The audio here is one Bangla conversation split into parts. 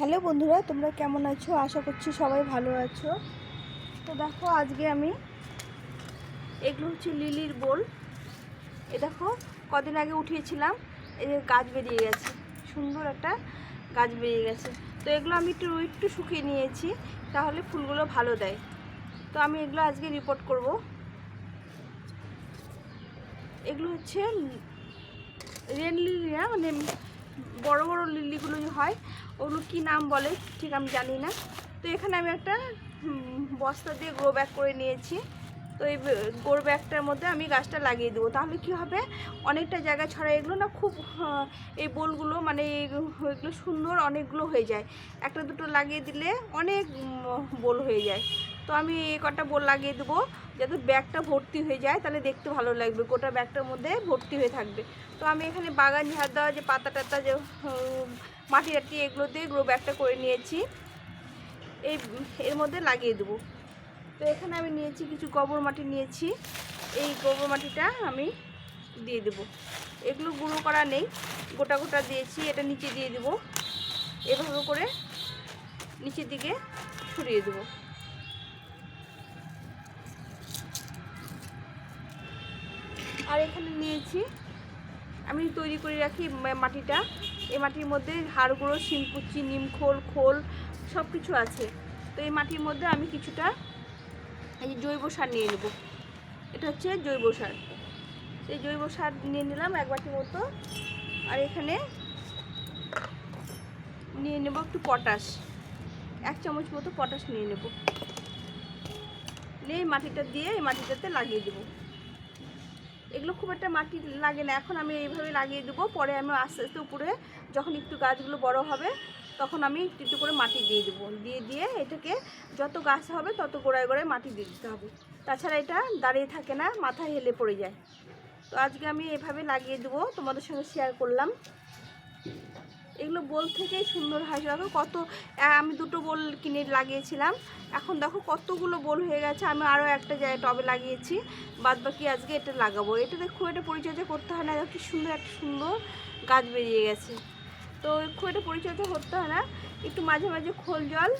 হ্যালো বন্ধুরা, তোমরা কেমন আছো? আশা করছি সবাই ভালো আছো। তো দেখো, আজকে আমি এগুলো হচ্ছে লিলির বোল। এ দেখো, কদিন আগে উঠিয়েছিলাম, এই যে গাছ বেরিয়ে গেছে। সুন্দর একটা গাছ বেরিয়ে গেছে। তো এগুলো আমি একটু একটু শুকিয়ে নিয়েছি, তাহলে ফুলগুলো ভালো দেয়। তো আমি এগুলো আজকে রিপোর্ট করব। এগুলো হচ্ছে রেন লিলি না মানে বড় বড় লিলিগুলো হয়। ওগুলো কি নাম বলে ঠিক আমি জানি না। তো এখানে আমি একটা বস্তা দিয়ে গ্রো ব্যাগ করে নিয়েছি। তো এই গ্রো ব্যাগটার মধ্যে আমি গাছটা লাগিয়ে দেবো। তাহলে কি হবে? অনেকটা জায়গা ছড়া এগুলো না খুব এই বোলগুলো মানে এগুলো সুন্দর অনেকগুলো হয়ে যায়। একটা দুটো লাগিয়ে দিলে অনেক বোল হয়ে যায়। তো আমি এই কটা বোল লাগিয়ে দেবো। যাতে ব্যাগটা ভর্তি হয়ে যায়, তাহলে দেখতে ভালো লাগবে। গোটা ব্যাগটার মধ্যে ভর্তি হয়ে থাকবে। তো আমি এখানে বাগান ঝাড় দেওয়া যে পাতা টাতা যে মাটি টাটি এগুলো দিয়ে গ্রো ব্যাগটা করে নিয়েছি। এই, এর মধ্যে লাগিয়ে দেবো। তো এখানে আমি নিয়েছি কিছু গোবর মাটি নিয়েছি। এই গোবর মাটিটা আমি দিয়ে দেবো। এগুলো গুঁড়ো করা নেই। গোটা গোটা দিয়েছি, এটা নিচে দিয়ে দেবো। এভাবে করে নিচের দিকে ছড়িয়ে দেবো। আর এখানে নিয়েছি, আমি তৈরি করে রাখি মাটিটা। এই মাটির মধ্যে হাড় গুঁড়ো শিমকুচি নিমখোল, খোল সব কিছু আছে। তো এই মাটির মধ্যে আমি কিছুটা এই যে জৈব সার নিয়ে নেব। এটা হচ্ছে জৈব সার। এই জৈব সার নিয়ে নিলাম এক বাটির মতো। আর এখানে নিয়ে নেব একটু পটাশ। এক চামচ মতো পটাশ নিয়ে নেব। নিয়ে মাটিটা দিয়ে এই মাটিটাতে লাগিয়ে দেবো। এগুলো খুব একটা মাটি লাগে না। এখন আমি এইভাবে লাগিয়ে দেবো, পরে আমি আস্তে আস্তে উপরে যখন একটু গাছগুলো বড় হবে, তখন আমি একটু একটু করে মাটি দিয়ে দেবো। দিয়ে দিয়ে এটাকে যত গাছ হবে তত গোড়ায় গোড়ায় মাটি দিয়ে দিতে হবে। তাছাড়া এটা দাঁড়িয়ে থাকে না, মাথায় হেলে পড়ে যায়। তো আজকে আমি এভাবে লাগিয়ে দেবো, তোমাদের সঙ্গে শেয়ার করলাম। এগুলো বোল থেকেই সুন্দর হয়। দেখো কত আমি দুটো বোল কিনে লাগিয়েছিলাম। এখন দেখো কতগুলো বোল হয়ে গেছে, আমি আরও একটা জায়গায় টবে লাগিয়েছি। বাদ বাকি আজকে এটা লাগাবো। এটাতে খুব একটা পরিচর্যা করতে হয় না। কি সুন্দর, একটা সুন্দর গাছ বেরিয়ে গেছে। তো খুব একটা পরিচর্যা করতে হয় না। একটু মাঝে মাঝে খোল জল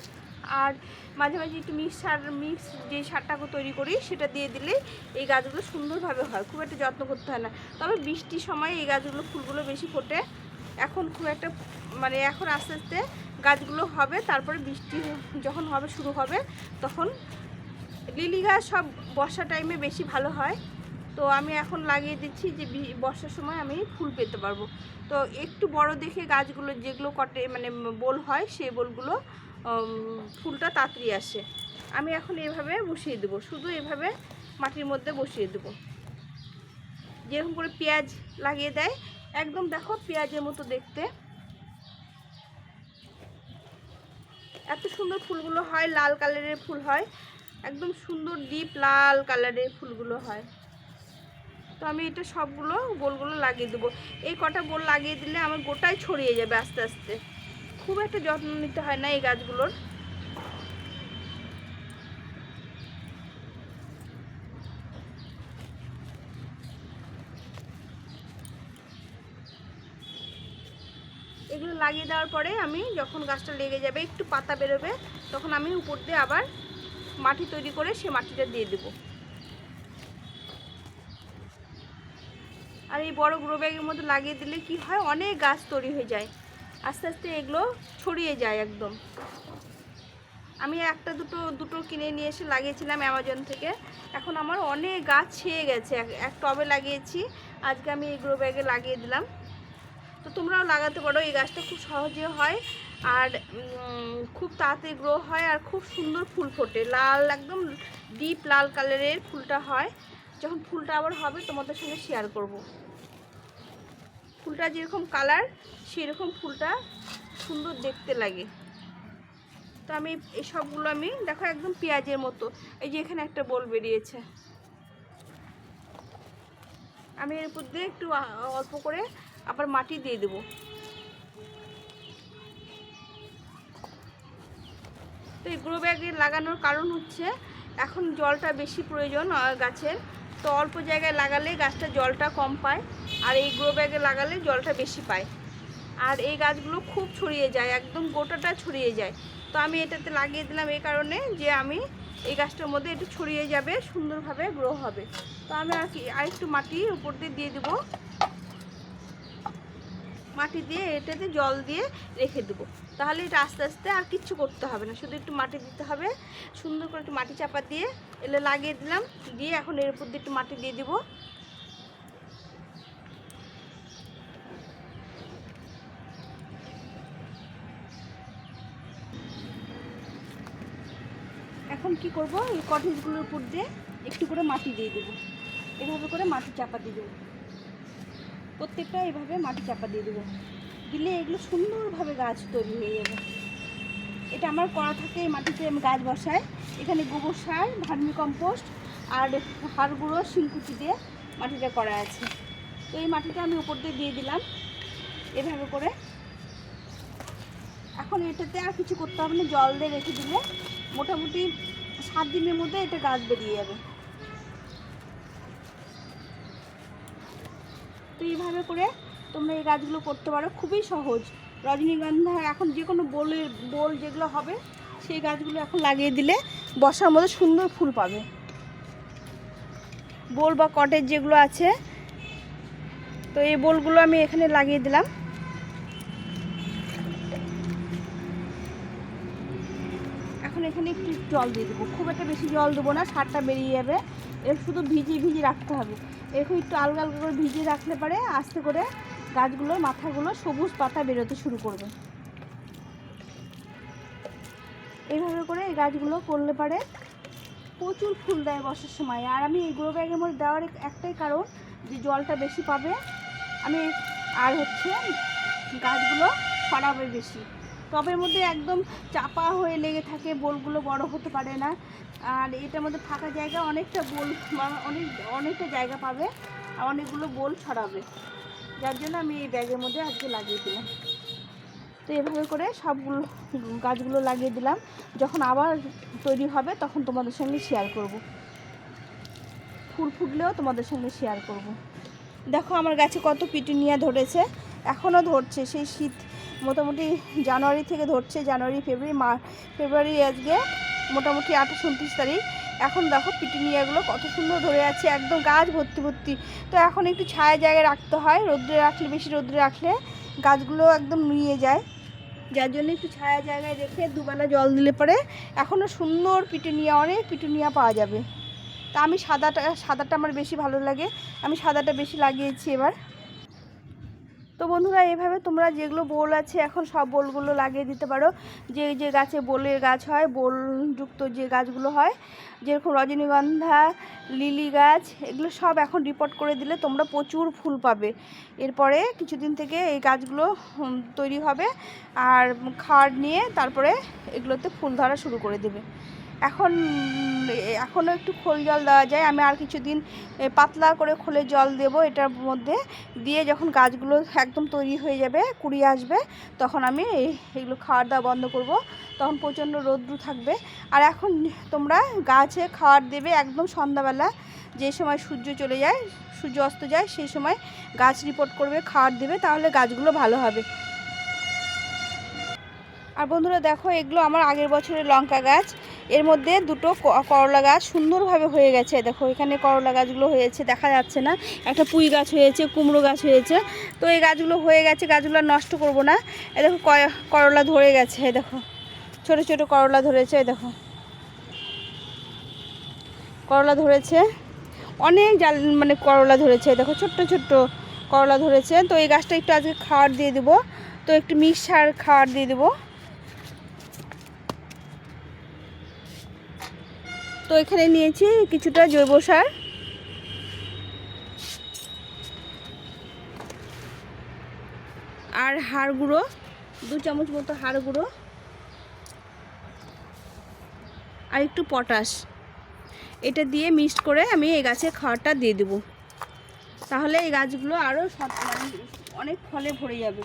আর মাঝে মাঝে একটু মিক্স সার, মিক্স যে সারটাকে তৈরি করি, সেটা দিয়ে দিলে এই গাছগুলো সুন্দরভাবে হয়। খুব একটা যত্ন করতে হয় না। তবে বৃষ্টির সময় এই গাছগুলো ফুলগুলো বেশি ফোটে। এখন খুব একটা মানে এখন আস্তে আস্তে গাছগুলো হবে, তারপরে বৃষ্টি যখন হবে, শুরু হবে, তখন লিলি গাছ সব বর্ষা টাইমে বেশি ভালো হয়। তো আমি এখন লাগিয়ে দিচ্ছি যে বর্ষার সময় আমি ফুল পেতে পারব। তো একটু বড় দেখে গাছগুলো যেগুলো কটে মানে বোল হয় সেই বোলগুলো ফুলটা তাড়াতাড়ি আসে। আমি এখন এভাবে বসিয়ে দেবো, শুধু এভাবে মাটির মধ্যে বসিয়ে দেবো। যেরকম করে পেঁয়াজ লাগিয়ে দেয় একদম দেখো পেঁয়াজের মতো দেখতে। এত সুন্দর ফুলগুলো হয়, লাল কালারের ফুল হয়। একদম সুন্দর ডিপ লাল কালারের ফুলগুলো হয়। তো আমি এটা সবগুলো গোলগুলো লাগিয়ে দেবো। এই কটা গোল লাগিয়ে দিলে আমার গোটাই ছড়িয়ে যাবে আস্তে আস্তে। খুব একটা যত্ন নিতে হয় না এই গাছগুলোর। লাগিয়ে দেওয়ার পরে আমি যখন গাছটা লেগে যাবে, একটু পাতা বেরোবে, তখন আমি উপর দিয়ে আবার মাটি তৈরি করে সে মাটিটা দিয়ে দেবো। আর এই বড় গ্রো ব্যাগের মধ্যে লাগিয়ে দিলে কি হয়, অনেক গাছ তৈরি হয়ে যায়। আস্তে আস্তে এগুলো ছড়িয়ে যায় একদম। আমি একটা দুটো দুটো কিনে নিয়ে এসে লাগিয়েছিলাম অ্যামাজন থেকে। এখন আমার অনেক গাছ ছেয়ে গেছে। এক- টবে লাগিয়েছি। আজকে আমি এই গ্রো ব্যাগে লাগিয়ে দিলাম। তো তোমরাও লাগাতে পারো, এই গাছটা খুব সহজে হয় আর খুব তাড়াতাড়ি গ্রো হয় আর খুব সুন্দর ফুল ফোটে। লাল, একদম ডিপ লাল কালারের ফুলটা হয়। যখন ফুলটা আবার হবে, তোমাদের সঙ্গে শেয়ার করব। ফুলটা যেরকম কালার সেরকম ফুলটা সুন্দর দেখতে লাগে। তো আমি সবগুলো আমি, দেখো একদম পেঁয়াজের মতো। এই যে এখানে একটা বোল বেরিয়েছে। আমি এর উপর দিয়ে একটু অল্প করে আবার মাটি দিয়ে দেবো। তো এই গ্রো ব্যাগে লাগানোর কারণ হচ্ছে, এখন জলটা বেশি প্রয়োজন গাছের। তো অল্প জায়গায় লাগালে গাছটা জলটা কম পায়, আর এই গ্রো ব্যাগে লাগালে জলটা বেশি পায়। আর এই গাছগুলো খুব ছড়িয়ে যায়, একদম গোটাটা ছড়িয়ে যায়। তো আমি এটাতে লাগিয়ে দিলাম এই কারণে যে আমি এই গাছটার মধ্যে একটু ছড়িয়ে যাবে, সুন্দরভাবে গ্রো হবে। তো আমি আর কি, আরেকটু মাটি উপর দিয়ে দিয়ে দেবো। মাটি দিয়ে এটাতে জল দিয়ে রেখে দেবো। তাহলে এটা আস্তে আস্তে আর কিচ্ছু করতে হবে না, শুধু একটু মাটি দিতে হবে। সুন্দর করে একটু মাটি চাপা দিয়ে এলে লাগিয়ে দিলাম, দিয়ে এখন এর উপর দিয়ে একটু মাটি দিয়ে দিব। এখন কি করব? এই কটেজগুলোর উপর দিয়ে একটু করে মাটি দিয়ে দেবো। এভাবে করে মাটি চাপা দিয়ে দেবো। প্রত্যেকটা এভাবে মাটি চাপা দিয়ে দেবো। দিলে এগুলো সুন্দরভাবে গাছ তৈরি হয়ে যাবে। এটা আমার করা থাকে এই মাটিতে আমি গাছ বসাই। এখানে গোবর সার, ভার্মি কম্পোস্ট আর হাড় গুঁড়ো, শিংকুচি দিয়ে মাটিটা করা আছে। তো এই মাটিটা আমি উপর দিয়ে দিয়ে দিলাম। এভাবে করে। এখন এটাতে আর কিছু করতে হবে না। জল দিয়ে রেখে দিলে মোটামুটি সাত দিনের মধ্যে এটা গাছ বেরিয়ে যাবে। তো এইভাবে করে তোমরা এই গাছগুলো করতে পারো। খুবই সহজ। রজনীগন্ধা এখন যে কোনো বোলের বোল যেগুলো হবে, সেই গাছগুলো এখন লাগিয়ে দিলে বসার মধ্যে সুন্দর ফুল পাবে। বোল বা কটেজ যেগুলো আছে, তো এই বোলগুলো আমি এখানে লাগিয়ে দিলাম। এখন এখানে একটু জল দিয়ে দেবো। খুব একটা বেশি জল দেবো না, সারটা বেরিয়ে যাবে। এর শুধু ভিজিয়ে ভিজিয়ে রাখতে হবে। এরকম একটু আলগা আলগা করে ভিজিয়ে রাখলে পারে, আস্তে করে গাছগুলোর মাথাগুলো সবুজ পাতা বেরোতে শুরু করবে। এইভাবে করে এই গাছগুলো করলে পারে প্রচুর ফুল দেয় বর্ষার সময়। আর আমি এই গ্রো ব্যাগের মধ্যে দেওয়ার একটাই কারণ যে জলটা বেশি পাবে। আমি আর হচ্ছে গাছগুলো ছড়াবে বেশি। টবের মধ্যে একদম চাপা হয়ে লেগে থাকে, বোলগুলো বড় হতে পারে না। আর এটার মধ্যে ফাঁকা জায়গা অনেকটা বোল অনেক, অনেকটা জায়গা পাবে আর অনেকগুলো বোল ছড়াবে। যার জন্য আমি এই ব্যাগের মধ্যে আজকে লাগিয়ে দিলাম। তো এভাবে করে সবগুলো গাছগুলো লাগিয়ে দিলাম। যখন আবার তৈরি হবে তখন তোমাদের সঙ্গে শেয়ার করব। ফুল ফুটলেও তোমাদের সঙ্গে শেয়ার করব। দেখো আমার গাছে কত পিটুনিয়া ধরেছে এখনও ধরছে সেই শীত মোটামুটি জানুয়ারি থেকে ধরছে, জানুয়ারি, ফেব্রুয়ারি, মা, ফেব্রুয়ারি আজকে মোটামুটি আঠাশ, উনত্রিশ তারিখ। এখন দেখো পিটুনিয়াগুলো কত সুন্দর ধরে আছে, একদম গাছ ভর্তি ভর্তি। তো এখন একটু ছায়া জায়গায় রাখতে হয়, রোদ্রে রাখলে, বেশি রোদ্রে রাখলে গাছগুলো একদম নুয়ে যায়। যার জন্য একটু ছায়া জায়গায় রেখে দুবেলা জল দিলে পরে এখনও সুন্দর পিটুনিয়া, অনেক পিটুনিয়া পাওয়া যাবে। তা আমি সাদাটা সাদাটা আমার বেশি ভালো লাগে। আমি সাদাটা বেশি লাগিয়েছি এবার। তো বন্ধুরা, এভাবে তোমরা যেগুলো বোল আছে এখন সব বোলগুলো লাগিয়ে দিতে পারো। যে যে গাছে বোলের গাছ হয়, বোলযুক্ত যে গাছগুলো হয়, যেরকম রজনীগন্ধা, লিলি গাছ, এগুলো সব এখন রিপোর্ট করে দিলে তোমরা প্রচুর ফুল পাবে। এরপরে কিছুদিন থেকে এই গাছগুলো তৈরি হবে। আর খাড় নিয়ে তারপরে এগুলোতে ফুল ধরা শুরু করে দেবে। এখন, এখনও একটু খোল জল দেওয়া যায়। আমি আর কিছুদিন পাতলা করে খোলে জল দেব এটার মধ্যে। দিয়ে যখন গাছগুলো একদম তৈরি হয়ে যাবে, কুড়িয়ে আসবে, তখন আমি এগুলো খাওয়ার দাওয়া বন্ধ করব। তখন প্রচণ্ড রৌদ্র থাকবে। আর এখন তোমরা গাছে খাওয়ার দেবে একদম সন্ধ্যাবেলা। যে সময় সূর্য চলে যায়, সূর্য অস্ত যায়, সেই সময় গাছ রিপোর্ট করবে, খাওয়ার দেবে, তাহলে গাছগুলো ভালো হবে। আর বন্ধুরা দেখো, এগুলো আমার আগের বছরের লঙ্কা গাছ। এর মধ্যে দুটো করলা গাছ সুন্দরভাবে হয়ে গেছে। দেখো, এখানে করলা গাছগুলো হয়েছে, দেখা যাচ্ছে না। একটা পুঁই গাছ হয়েছে, কুমড়ো গাছ হয়েছে। তো এই গাছগুলো হয়ে গেছে, গাছগুলো নষ্ট করব না। এ দেখো করলা ধরে গেছে দেখো। ছোট ছোট করলা ধরেছে দেখো। করলা ধরেছে। অনেক জাল মানে করলা ধরেছে দেখো, ছোট্ট ছোট্ট করলা ধরেছে। তো এই গাছটা একটু আজকে খাওয়ার দিয়ে দেবো। তো একটু মিক্স সার খাওয়ার দিয়ে দেবো। তো এখানে নিয়েছি কিছুটা জৈব সার। আর হাড় গুঁড়ো, দু চামচ মতো হাড় গুঁড়ো। আর একটু পটাশ। এটা দিয়ে মিক্সড করে আমি এই গাছে খাওয়ারটা দিয়ে দেবো। তাহলে এই গাছগুলো আরও সব অনেক ফলে ভরে যাবে।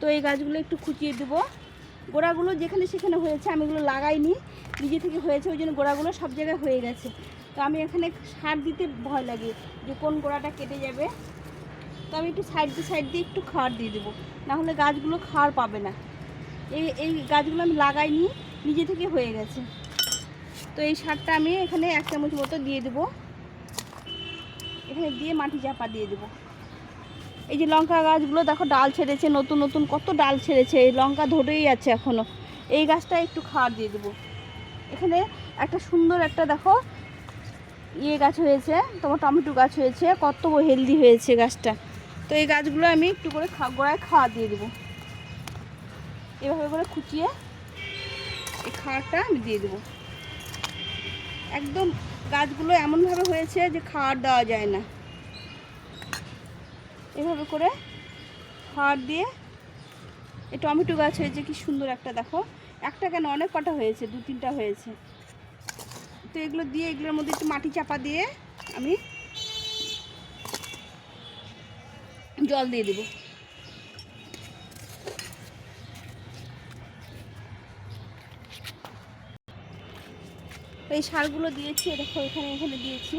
তো এই গাছগুলো একটু খুঁচিয়ে দেবো। গোড়াগুলো যেখানে সেখানে হয়েছে, আমি এগুলো লাগাইনি। নিজে থেকে হয়েছে, ওই জন্য গোড়াগুলো সব জায়গায় হয়ে গেছে। তো আমি এখানে সার দিতে ভয় লাগে যে কোন গোড়াটা কেটে যাবে। তো আমি একটু সাইড দিয়ে সাইড দিয়ে একটু খাড় দিয়ে দেবো। নাহলে গাছগুলো খাড় পাবে না। এই এই গাছগুলো আমি লাগাইনি, নিজে থেকে হয়ে গেছে। তো এই সারটা আমি এখানে এক চামচ মতো দিয়ে দেবো। এখানে দিয়ে মাটি চাপা দিয়ে দেবো। এই যে লঙ্কা গাছগুলো দেখো ডাল ছেড়েছে, নতুন নতুন কত ডাল ছেড়েছে, এই লঙ্কা ধরেই আছে এখনও এই গাছটা একটু খাওয়ার দিয়ে দেবো। এখানে একটা সুন্দর একটা দেখো ইয়ে গাছ হয়েছে, তোমার টমেটো গাছ হয়েছে, কত হেলদি হয়েছে গাছটা। তো এই গাছগুলো আমি একটু করে খা, গোড়ায় খাওয়া দিয়ে দেবো। এভাবে করে খুঁচিয়ে এই খাওয়ারটা আমি দিয়ে দেবো। একদম গাছগুলো এমনভাবে হয়েছে যে খাওয়ার দেওয়া যায় না। এভাবে করে খাওয়ার দিয়ে এই টমেটো গাছ হয়েছে, কি সুন্দর একটা দেখো। একটা কেন অনেক কটা হয়েছে, দু তিনটা হয়েছে। তো এগুলো দিয়ে, এগুলোর মধ্যে একটু মাটি চাপা দিয়ে আমি জল দিয়ে দেবো। এই সারগুলো দিয়েছি দেখো এখানে এখানে দিয়েছি।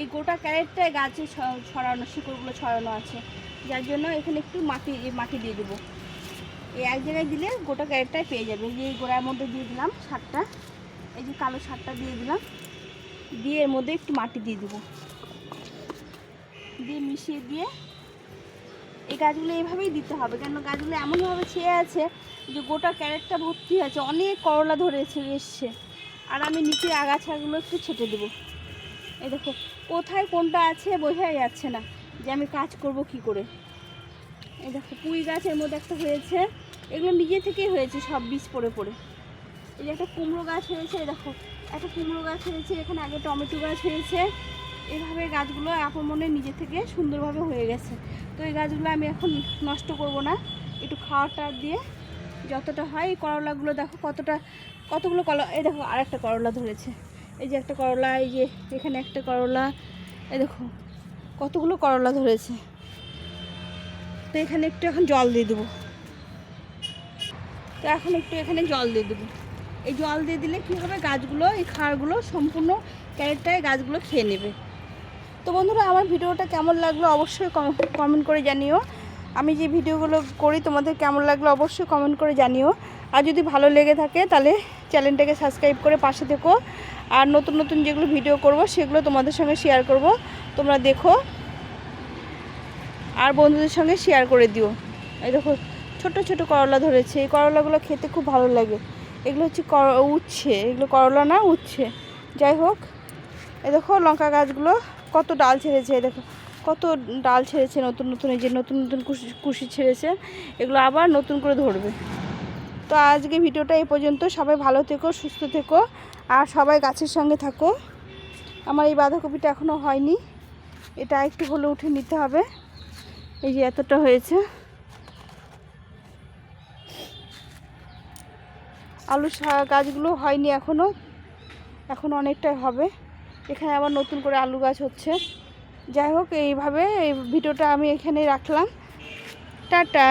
এই গোটা ক্যারেটটায় গাছে ছড়ানো, শিকড়গুলো ছড়ানো আছে। যার জন্য এখানে একটু মাটি মাটি দিয়ে দেবো। এই এক জায়গায় দিলে গোটা ক্যারেটটাই পেয়ে যাবে। এই যে এই গোড়ার মধ্যে দিয়ে দিলাম সারটা। এই যে কালো সারটা দিয়ে দিলাম। দিয়ে এর মধ্যে একটু মাটি দিয়ে দেবো। দিয়ে মিশিয়ে দিয়ে এই গাছগুলো এইভাবেই দিতে হবে। কেন গাছগুলো এমনভাবে ছেয়ে আছে যে গোটা ক্যারেটটা ভর্তি আছে। অনেক করলা ধরেছে, এসছে। আর আমি নিচে আগাছাগুলো একটু ছেটে দেবো। এই দেখো কোথায় কোনটা আছে বোঝাই যাচ্ছে না যে আমি কাজ করব কি করে। এই দেখো, পুঁই গাছের মধ্যে একটা হয়েছে। এগুলো নিজে থেকেই হয়েছে, সব বীজ পড়ে পড়ে। এই যে একটা কুমড়ো গাছ হয়েছে দেখো, একটা কুমড়ো গাছ হয়েছে, এখানে আগে টমেটো গাছ হয়েছে। এভাবে গাছগুলো আপন মনে নিজে থেকে সুন্দরভাবে হয়ে গেছে। তো এই গাছগুলো আমি এখন নষ্ট করব না, একটু খাওয়ার টাওয়ার দিয়ে যতটা হয় এই করলাগুলো দেখো কতটা, কতগুলো কলা এই দেখো আরেকটা করলা ধরেছে। এই যে একটা করলা, এই যে এখানে একটা করলা। এই দেখো, কতগুলো করলা ধরেছে। তো এখানে একটু এখন জল দিয়ে দেবো। তো এখন একটু এখানে জল দিয়ে দেবো। এই জল দিয়ে দিলে কী হবে, গাছগুলো, এই খাড়গুলো সম্পূর্ণ ক্যারেটটায় গাছগুলো খেয়ে নেবে। তো বন্ধুরা, আমার ভিডিওটা কেমন লাগল অবশ্যই কমেন্ট করে জানিও। আমি যে ভিডিওগুলো করি, তোমাদের কেমন লাগল অবশ্যই কমেন্ট করে জানিও। আর যদি ভালো লেগে থাকে, তাহলে চ্যানেলটাকে সাবস্ক্রাইব করে পাশে থেকো। আর নতুন নতুন যেগুলো ভিডিও করব, সেগুলো তোমাদের সঙ্গে শেয়ার করব। তোমরা দেখো। আর বন্ধুদের সঙ্গে শেয়ার করে দিও। এই দেখো ছোট ছোট করলা ধরেছে। এই করলাগুলো খেতে খুব ভালো লাগে। এগুলো হচ্ছে কর- উচ্ছে। এগুলো করলা না, উচ্ছে। যাই হোক, এই দেখো লঙ্কা গাছগুলো কত ডাল ছেড়েছে দেখো। কত ডাল ছেড়েছে নতুন নতুন, এই যে নতুন নতুন কুশি কুশি ছেড়েছে। এগুলো আবার নতুন করে ধরবে। তো আজকে ভিডিওটা এই পর্যন্ত। সবাই ভালো থেকো, সুস্থ থেকো, আর সবাই গাছের সঙ্গে থাকো। আমার এই বাঁধাকপিটা এখনও হয়নি। এটা একটু হলে উঠে নিতে হবে। এই যে এতটা হয়েছে। আলু গাছগুলো হয়নি এখনও এখন অনেকটাই হবে। এখানে আবার নতুন করে আলু গাছ হচ্ছে। যাই হোক, এইভাবে এই ভিডিওটা আমি এখানেই রাখলাম। টাটা।